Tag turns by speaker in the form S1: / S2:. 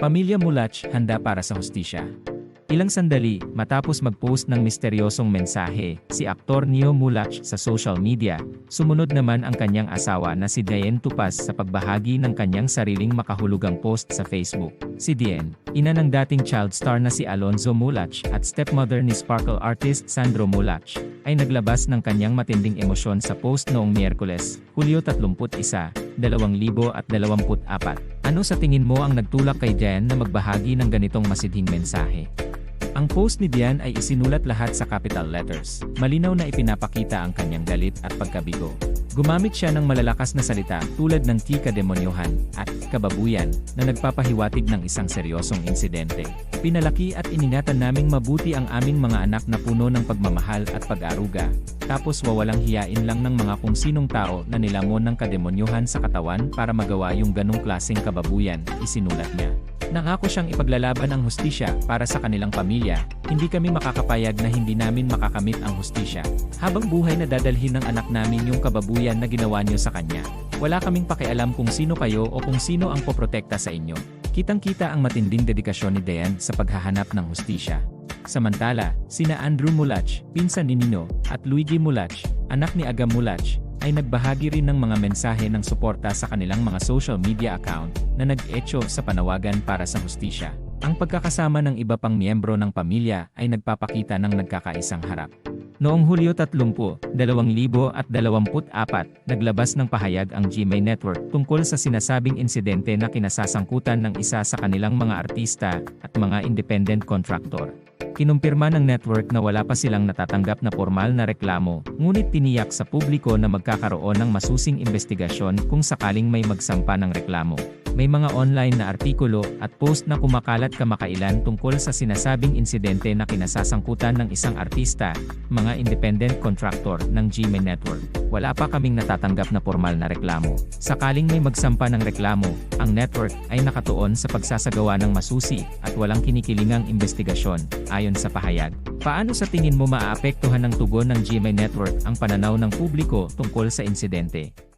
S1: Pamilya Mulach handa para sa hustisya. Ilang sandali, matapos mag-post ng misteryosong mensahe, si aktor Neo Mulach sa social media, sumunod naman ang kanyang asawa na si Diane Tupas sa pagbahagi ng kanyang sariling makahulugang post sa Facebook. Si Diane, ina ng dating child star na si Alonzo Mulach at stepmother ni sparkle artist Sandro Mulach, ay naglabas ng kanyang matinding emosyon sa post noong Miyerkules, Hulyo 31, 2024. Ano sa tingin mo ang nagtulak kay Diane na magbahagi ng ganitong masidhing mensahe? Ang post ni Diane ay isinulat lahat sa capital letters. Malinaw na ipinapakita ang kanyang galit at pagkabigo. Gumamit siya ng malalakas na salita tulad ng tika demonyohan at kababuyan na nagpapahiwatig ng isang seryosong insidente. Pinalaki at iningatan naming mabuti ang aming mga anak na puno ng pagmamahal at pag-aruga. Tapos wawalang hiyain lang ng mga kung sinong tao na nilamon ng kademonyohan sa katawan para magawa yung ganong klaseng kababuyan, isinulat niya. Nangako siyang ipaglalaban ang hustisya para sa kanilang pamilya, hindi kami makakapayag na hindi namin makakamit ang hustisya. Habang buhay na dadalhin ng anak namin yung kababuyan na ginawa niyo sa kanya. Wala kaming pakialam kung sino kayo o kung sino ang poprotekta sa inyo. Kitang-kita ang matinding dedikasyon ni Diane sa paghahanap ng hustisya. Samantala, sina Andrew Mulach, pinsan ni Nino, at Luigi Mulach, anak ni Aga Mulach, ay nagbahagi rin ng mga mensahe ng suporta sa kanilang mga social media account na nag-echo sa panawagan para sa hustisya. Ang pagkakasama ng iba pang miyembro ng pamilya ay nagpapakita ng nagkakaisang harap. Noong Hulyo 30, 2024, naglabas ng pahayag ang GMA Network tungkol sa sinasabing insidente na kinasasangkutan ng isa sa kanilang mga artista at mga independent contractor. Kinumpirma ng network na wala pa silang natatanggap na formal na reklamo, ngunit tiniyak sa publiko na magkakaroon ng masusing investigasyon kung sakaling may magsampa ng reklamo. May mga online na artikulo at post na kumakalat kamakailan tungkol sa sinasabing insidente na kinasasangkutan ng isang artista, mga independent contractor ng GMA Network. Wala pa kaming natatanggap na formal na reklamo. Sakaling may magsampa ng reklamo, ang network ay nakatuon sa pagsasagawa ng masusi at walang kinikilingang investigasyon, ayon sa pahayag. Paano sa tingin mo maaapektuhan ng tugon ng GMA Network ang pananaw ng publiko tungkol sa insidente?